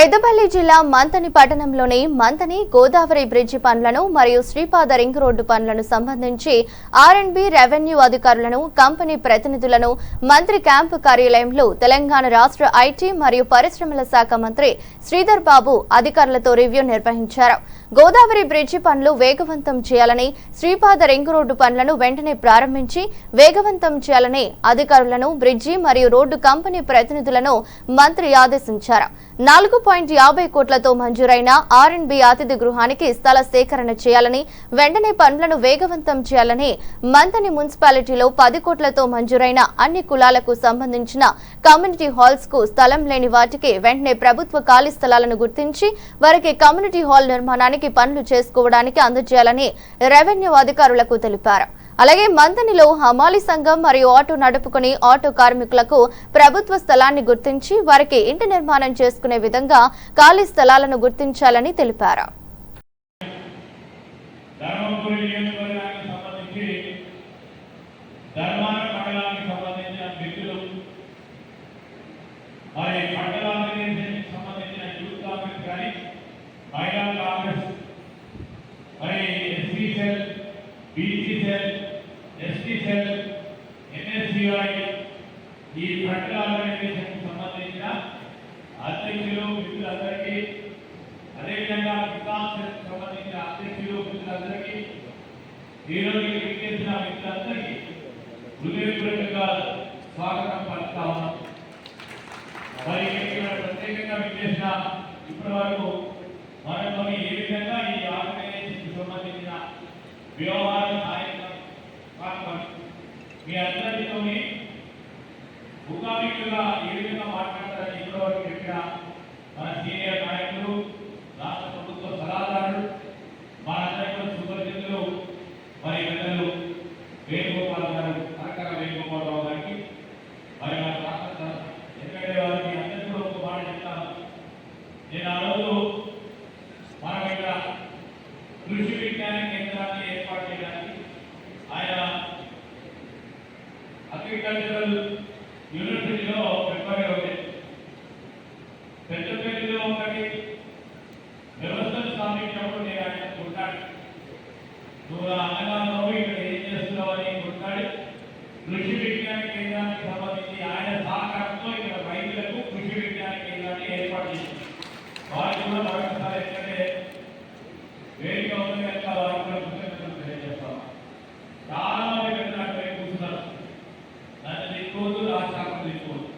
పెద్దపల్లి జిల్లా మంతని పట్టణంలోని మంతని గోదావరి బ్రిడ్జి పనులను మరియు శ్రీపాద రింగ్ రోడ్డు పనులను సంబంధించి ఆర్ఎండ్బి రెవెన్యూ అధికారులను కంపెనీ ప్రతినిధులను మంత్రి క్యాంపు కార్యాలయంలో తెలంగాణ రాష్ట్ర ఐటీ మరియు పరిశ్రమల శాఖ మంత్రి శ్రీధర్ బాబు అధికారులతో రివ్యూ నిర్వహించారు. గోదావరి బ్రిడ్జి పనులు వేగవంతం చేయాలని శ్రీపాద రింగ్ రోడ్డు పనులను వెంటనే ప్రారంభించి వేగవంతం చేయాలని అధికారులను బ్రిడ్జి మరియు రోడ్డు కంపెనీ ప్రతినిధులను మంత్రి ఆదేశించారు. నాలుగు పాయింట్ యాభై కోట్లతో మంజూరైన ఆర్ అండ్ బి అతిథి గృహానికి స్థల సేకరణ చేయాలని వెంటనే పనులను వేగవంతం చేయాలని మంతని మున్సిపాలిటీలో పది కోట్లతో మంజూరైన అన్ని కులాలకు సంబంధించిన కమ్యూనిటీ హాల్స్కు స్థలం లేని వాటికి వెంటనే ప్రభుత్వ ఖాళీ స్థలాలను గుర్తించి వారికి కమ్యూనిటీ హాల్ నిర్మాణానికి పనులు చేసుకోవడానికి అందజేయాలని రెవెన్యూ అధికారులకు తెలిపారు. అలాగే మంతనిలో హమాలి సంఘం మరియు ఆటో నడుపుకుని ఆటో కార్మికులకు ప్రభుత్వ స్థలాన్ని గుర్తించి వారికి ఇంటి నిర్మాణం చేసుకునే విధంగా ఖాళీ స్థలాలను గుర్తించాలని తెలిపారు. మరి మండల ఆర్గనైజేషన్కి సంబంధించిన యూత్ కాంగ్రెస్ కానీ మహిళా కాంగ్రెస్ మరి SC cell BC cell ST cell NSUI ఈ మండల ఆర్గనైజేషన్కి సంబంధించిన అధ్యక్షులు మిత్రులందరికీ అదేవిధంగా వికాసానికి సంబంధించిన అధ్యక్షులు మిత్రులందరికీ ఈరోజు విచ్చేసిన మిత్రులందరికీ హృదయపూర్వకంగా స్వాగతం పలుకుతా ఉన్నాం. మరి ప్రత్యేకంగా విచ్చేసిన ఇప్పటి వరకు మనతో ఏ విధంగా ఈ ఆర్గనైజేషన్కి సంబంధించిన వ్యవహారం సాయంత్రం మీ అందరితోని ముఖాముఖిగా ఏ విధంగా మాట్లాడతారని ఇప్పటివరకు చెప్పిన మన సీనియర్ నాయకులు రాష్ట్ర ప్రభుత్వ సలహాదారులు మనందరికీ సుపరిచితులు మరి పెద్దలు వేణుగోపాల్ గారు కనకర వేణుగోపాలరావు గారికి మరి మన రాష్ట్ర ఎందుకంటే వారికి అందరికీ కూడా ఒక మాట చెప్తాను. నేను ఆ రోజు మనం ఇక్కడ కృషి విజ్ఞాన కేంద్రాన్ని ఏర్పాటు చేయడానికి ఆయన అగ్రికల్చరల్ యూనివర్సిటీలో ప్రిపేర్ అవుతాయి పెద్దపల్లిలో ఒకటి వ్యవస్థను స్థాపించినప్పుడు నేను ఆయన కొట్టాడు. నువ్వు అన్నదానంలో ఇక్కడ ఏం చేస్తున్నావు అని కొట్టాడు. కృషి విజ్ఞాన కేంద్రానికి సంబంధించి ఆయన సహకారంతో ఇక్కడ రైతులకు కృషి విజ్ఞాన కేంద్రాన్ని ఏర్పాటు చేసింది. కూడా మరొకసారి ఉంది కనుక వారికి కూడా కృతజ్ఞతలు తెలియజేస్తాం చాలా మంది పెద్దలు అక్కడ కూర్చున్నారు నన్ను తీసుకోవద్దు ఆ శాఖను తీసుకోవద్దు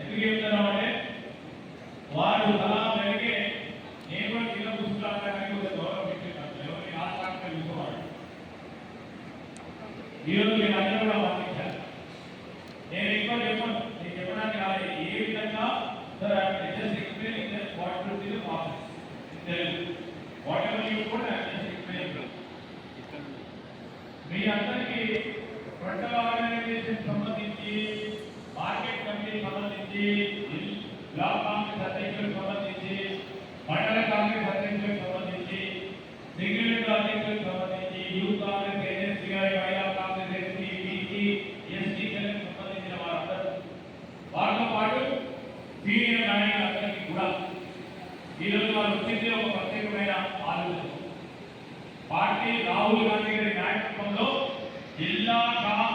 ఎందుకు చెప్తున్నామంటే వారు సలహా మేరకే నేను కూడా కింద కూర్చుంటాను కానీ కొంచెం గౌరవం ఇస్తున్నాను ఎవరికి ఆ శాఖను తీసుకోవాలి ఈరోజు మీరు అందరూ కూడా పంపించారు నేను ఎక్కువ చెప్పను నేను చెప్పడానికి రాలేదు ఏ విధంగా sir just explain just what to do office Telugu whatever you కూడా జస్ట్ ఎక్స్ప్లెయిన్ మీ అందరికీ ప్రజల ఆర్గనైజేషన్ సంబంధించి మార్కెట్ కమిటీ సంబంధించి బ్లాక్ కాంగ్రెస్ అధ్యక్షులకు సంబంధించి మండల కాంగ్రెస్ అధ్యక్షులకు సంబంధించి సింగిల్ అధ్యక్షులకు సంబంధించి యూత్ కాంగ్రెస్ ఎన్ఎస్సీఐ మహిళా కాంగ్రెస్ ఎస్సీ బీసీ ఎస్టీ సెలకు సంబంధించిన వారందరూ. వారితో పాటు సీనియర్ నాయకులందరికీ కూడా ఈరోజు వారు వచ్చింది ఒక ప్రత్యేకమైన ఆలోచన. పార్టీ రాహుల్ గాంధీ గారి నాయకత్వంలో జిల్లా కాంగ్రెస్